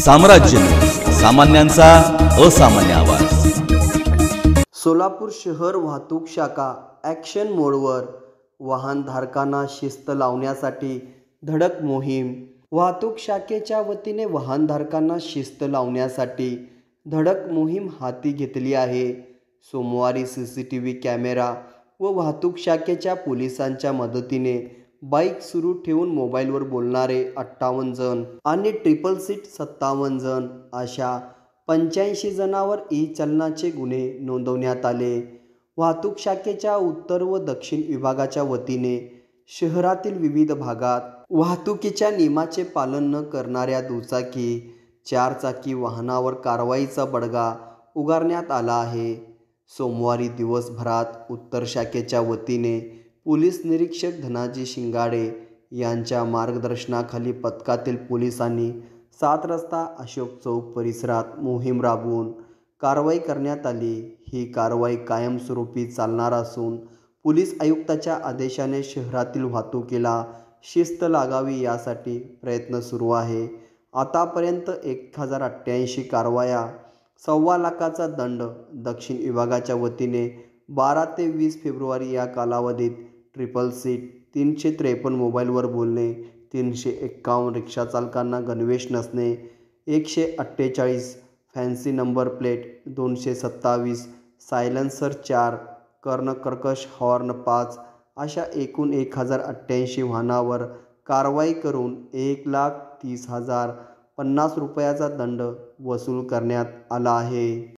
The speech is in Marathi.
साम्राज्य. सामान्यांचा असामान्य आवाज. सोलापूर शहर वाहतूक शाखा ॲक्शन मोडवर वाहनधारकांना शिस्त लावण्यासाठी धडक मोहीम. वाहतूक शाखेच्या वतीने वाहनधारकांना शिस्त लावण्यासाठी धडक मोहीम हाती घेतली आहे. सोमवारी C C T V camera व वाहतूक शाखेच्या पोलिसांच्या मदतीने बाईक सुरू ठेवून मोबाईलवर बोलणारे अठ्ठावन्न जण आणि ट्रिपल सीट सत्तावन्न जण अशा पंच्याऐंशी जणांवर ई चलनाचे गुन्हे नोंदवण्यात आले. वाहतूक शाखेच्या उत्तर व दक्षिण विभागाच्या वतीने शहरातील विविध भागात वाहतुकीच्या नियमाचे पालन न करणाऱ्या दुचाकी चारचाकी वाहनावर कारवाईचा बडगा उगारण्यात आला आहे. सोमवारी दिवसभरात उत्तर शाखेच्या वतीने पोलीस निरीक्षक धनाजी शिंगाडे यांच्या मार्गदर्शनाखाली पथकातील पोलिसांनी सात रस्ता अशोक चौक परिसरात मोहीम राबवून कारवाई करण्यात आली. ही कारवाई कायमस्वरूपी चालणार असून पोलीस आयुक्ताच्या आदेशाने शहरातील वाहतुकीला शिस्त लागावी यासाठी प्रयत्न सुरू आहे. आतापर्यंत एक हजार अठ्ठ्याऐंशी कारवाया सव्वा लाखाचा दंड दक्षिण विभागाच्या वतीने बारा ते वीस फेब्रुवारी या कालावधीत ट्रिपल सीट तीनशे त्रेपन्न मोबाईलवर बोलणे तीनशे एक्कावन्न रिक्षाचालकांना गणवेश नसणे एकशे अठ्ठेचाळीस फॅन्सी नंबर प्लेट दोनशे सत्तावीस सायलेन्सर चार कर्णकर्कश हॉर्न पाच अशा एकूण एक हजार अठ्ठ्याऐंशी वाहनावर कारवाई करून एक लाख तीस हजार पन्नास रुपयाचा दंड वसूल करण्यात आला आहे.